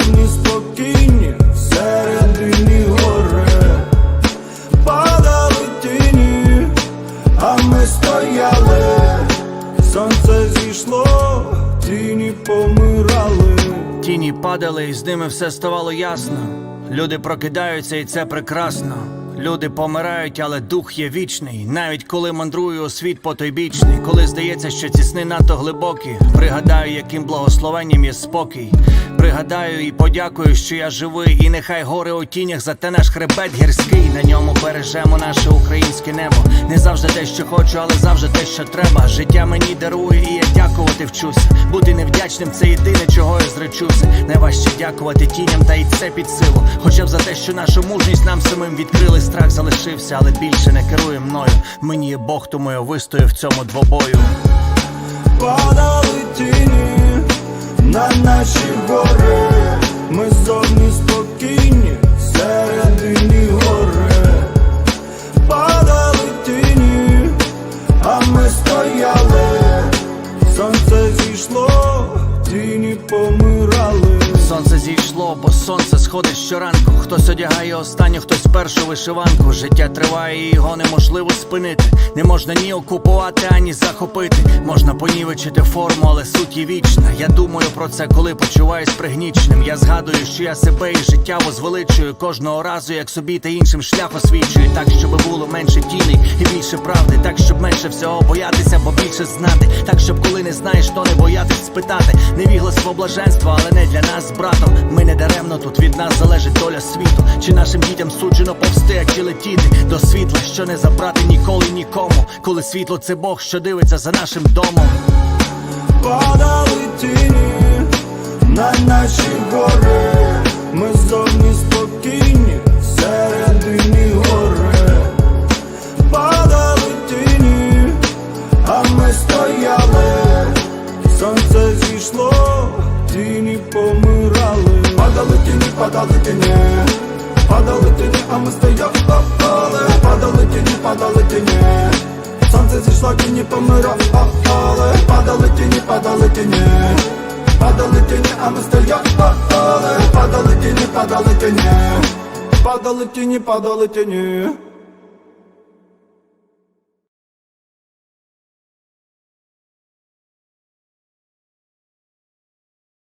зовні спокійні, всередині горе, падали тіні, а ми стояли, сонце зійшло, тіні помирали. Тіні падали, і з ними все ставало ясно. Люди прокидаються, і це прекрасно. Люди помирають, але дух є вічний. Навіть коли мандрую у світ потойбічний, коли здається, що ці сни надто глибокі. Пригадаю, яким благословенням є спокій. Пригадаю і подякую, що я живий. І нехай гори у тінях, зате наш хребет гірський. На ньому бережемо наше українське небо. Не завжди те, що хочу, але завжди те, що треба. Життя мені дарує, і я дякувати вчуся. Бути невдячним це єдине, чого я зречуся. Найважче дякувати тіням, та й це під силу. Хоча б за те, що нашу мужність нам самим відкрили, страх залишився, але більше не керує мною. Мені є Бог, тому я вистою в цьому двобою. падали тіні на наші гори, ми зовні спокійні, всередині горе, падали тіні, а ми стояли, сонце зійшло, тіні помирали. Сонце зійшло, бо сонце сходить щоранку. Хтось одягає останню, хтось першу вишиванку. Життя триває, і його неможливо спинити. Не можна ні окупувати, ані захопити. Можна понівечити форму, але суть є вічна. Я думаю про це, коли почуваюсь пригніченим. Я згадую, що я себе і життя возвеличую кожного разу, як собі та іншим шлях освічую. Так, щоб було менше тіней і більше правди. Так, щоб менше всього боятися, бо більше знати. Так, щоб коли не знаєш, то не боятись спитати. Невігластво блаженство, але не для нас братом. Ми не даремно тут від нас залежить доля світу. Чи нашим дітям суджено повсти, а чи летіти до світла, що не забрати ніколи нікому. Коли світло це Бог, що дивиться за нашим домом. падали тіні на наші гори, ми зовні спокійні, всередині горе, падали тіні, а ми стояли, сонце зійшло, тіні тіні, падали тіні, падали тіні, а ми стояли, падали тіні, падали тіні. Сонце зійшло, тіні помирали, падали тіні, падали тіні, падали тіні, а ми стояли, падали тіні, падали тіні, падали тіні, падали тіні.